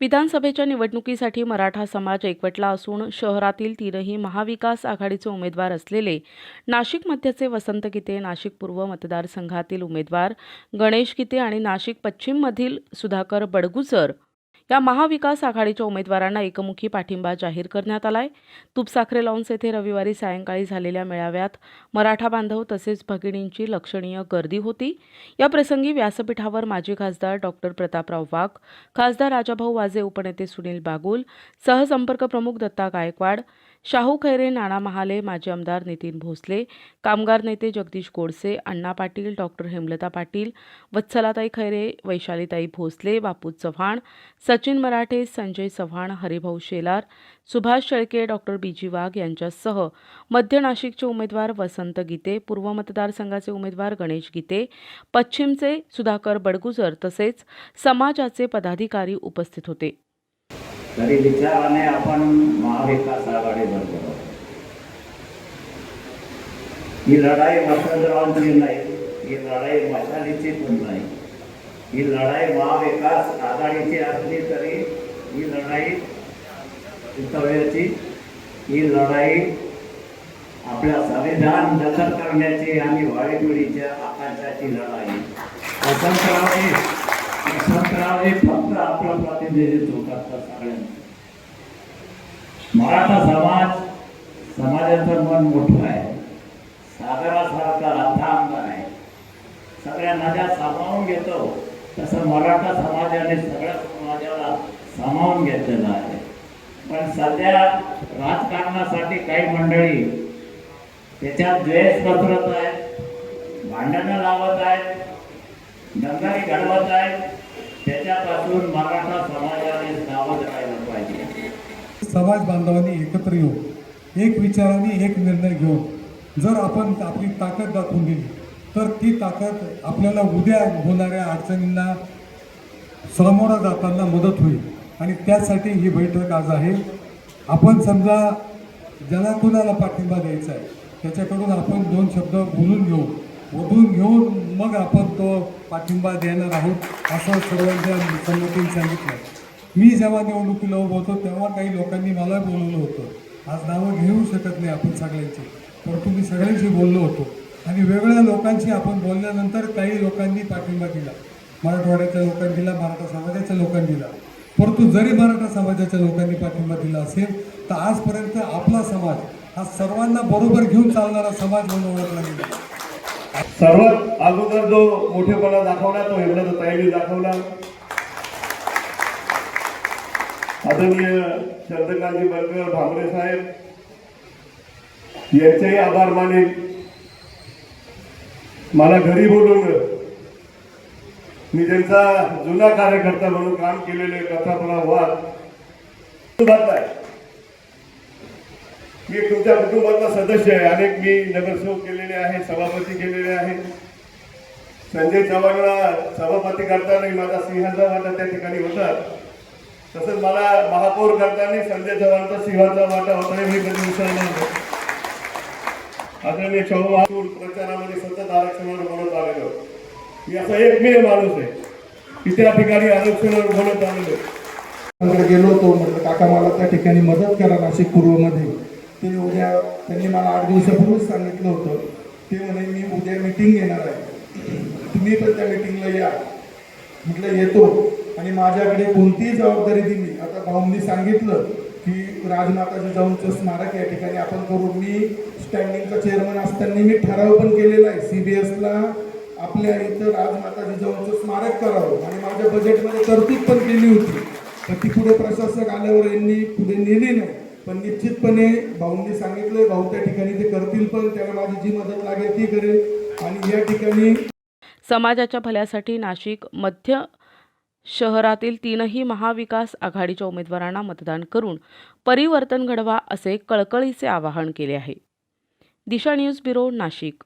विधानसभेच्या निवडणुकीसाठी मराठा समाज एकवटला असून शहरातील तीनही महाविकास आघाडीचे उमेदवार असलेले नाशिक मध्यचे वसंत गीते नाशिक पूर्व मतदारसंघातील उमेदवार गणेश गीते आणि नाशिक पश्चिममधील सुधाकर बडगुजर या महाविकास आघाडीच्या उमेदवारांना एकमुखी पाठिंबा जाहीर करण्यात आलाय. तुपसाखरे लॉन्स येथे रविवारी सायंकाळी झालेल्या मेळाव्यात मराठा बांधव तसेच भगिनींची लक्षणीय गर्दी होती. या प्रसंगी व्यासपीठावर माजी खासदार डॉक्टर प्रतापराव वाघ खासदार राजाभाऊ वाजे उपनेते सुनील बागुल सहसंपर्क प्रमुख दत्ता गायकवाड शाहू खैरे नाना महाले माजी आमदार नितीन भोसले कामगार नेते जगदीश गोडसे अण्णा पाटील डॉक्टर हेमलता पाटील वत्सलाताई Khaire वैशालीताई Bhosale Bapu Chavan Sachin Marathe Sanjay Chavan Haribhau Shelar Subhash Shelke doctor B G Wagh यांच्यासह मध्य नाशिकचे उमेदवार वसंत गीते पूर्व मतदारसंघाचे उमेदवार गणेश गीते पश्चिमचे सुधाकर बडगुजर तसेच समाजाचे पदाधिकारी उपस्थित होते. तरी विचाराने आपण महाविकास आघाडी बरोबर ही लढाई वसंतरावांची नाही ही लढाई मशालीची पण नाही. ही लढाई महाविकास आघाडीची असली तरी ही लढाई चितव्याची ही लढाई आपल्या संविधान दखल करण्याची आणि वाडीपिढीच्या आकांक्षाची लढाई. वसंतरावजी वसंतरावजी फक्त आपला प्रतिनिधित्व करतात सगळ्यांचं. मराठा समाज समाजाचं मन मोठं आहे. सागरासारखा अथांग आहे. सगळ्या नद्या सामावून घेतो. तसं मराठा समाजाने सगळ्या समाजाला सामावून घेतलेलं आहे. पण सध्या राजकारणासाठी काही मंडळी त्याच्यात द्वेष पसरत आहेत भांडणं लावत आहेत दंगाई घडवत आहेत. त्याच्यापासून मराठा समाजाने सावध राहायला पाहिजे. समाज बांधवांनी एकत्र येऊन एक विचाराने एक निर्णय घेऊन जर आपण आपली ताकद दाखवून दिली तर ती ताकद आपल्याला उद्या होणाऱ्या अडचणींना सामोरं जाताना मदत होईल. आणि त्यासाठी ही बैठक आज आहे. आपण समजा ज्याला कुणाला पाठिंबा द्यायचा आहे त्याच्याकडून आपण दोन शब्द बोलून घेऊ. बोलून घेऊन मग आपण तो पाठिंबा देणार आहोत असं सर्वांच्या संघटनेने सांगितलं. मी जेव्हा निवडणुकीला उभं होतो तेव्हा काही लोकांनी मला बोलवलं होतं. आज नावं घेऊ शकत नाही आपण सगळ्यांची परंतु मी सगळ्यांशी बोललो होतो. आणि वेगवेगळ्या लोकांशी आपण बोलल्यानंतर काही लोकांनी पाठिंबा दिला. मराठवाड्याच्या लोकांनी दिला मराठा समाजाच्या लोकांनी दिला. परंतु जरी मराठा समाजाच्या लोकांनी पाठिंबा दिला असेल तर आजपर्यंत आपला समाज हा सर्वांना बरोबर घेऊन चालणारा समाज म्हणून ओळखला गेला. सर्वात अगोदर जो मोठेपणा दाखवला तो हेमराज ताईने दाखवला. आदरणीय चंद्रकांतजी बर्गर भांबरे साहेब यांचेही आभार मानेन मला घरी बोलून मी त्यांचा जुना कार्यकर्ता म्हणून काम केलेले कथापणा वाद. आहे मी तुमच्या कुटुंबातला सदस्य आहे. अनेक मी नगरसेवक केलेले आहे सभापती केलेले आहे. संजय चव्हाणला सभापती करताना माझा सिंहाचा वाटा त्या ठिकाणी होता. तसंच मला महापौर करताना संजय चव्हाणचा सिंहाचा वाटा होता मी कधी विसरलो आदरणीय शाहू महापूर प्रचारामध्ये सतत आरक्षणावर बोलत आलेलो. मी असा एकमेव माणूस आहे. की त्या ठिकाणी आरक्षणावर बोलत आलेलो. गेलो होतो म्हटलं काका मला त्या ठिकाणी मदत करा नाशिक पूर्वमध्ये. ते उद्या त्यांनी मला आठ दिवसापूर्वीच सांगितलं होतं. ते म्हणे मी उद्या मिटिंग घेणार आहे. तुम्ही पण त्या मिटिंगला या. म्हटलं येतो. आणि माझ्याकडे कोणतीही जबाबदारी दिली आता भाऊंनी सांगितलं की राजमाताचं जाऊनचं स्मारक या ठिकाणी आपण करू. मी स्टँडिंगचा चेअरमन असताना मी ठराव पण केलेला आहे. सी बी एसला आपल्या इथं राजमाता जिजाऊंचं स्मारक करावं. आणि माझ्या बजेटमध्ये तरतूद पण केली होती. तर ती पुढे प्रशासक आल्यावर यांनी पुढे नेली नाही. पण निश्चितपणे भाऊंनी सांगितलंय भाऊ त्या ठिकाणी ते करतील पण त्याला माझी जी मदत लागेल ती करेल. आणि या ठिकाणी समाजाच्या भल्यासाठी नाशिक मध्य शहरातील तीनही महाविकास आघाडीच्या उमेदवारांना मतदान करून परिवर्तन घडवा असे कळकळीचे आवाहन केले आहे. Disha news bureau Nashik.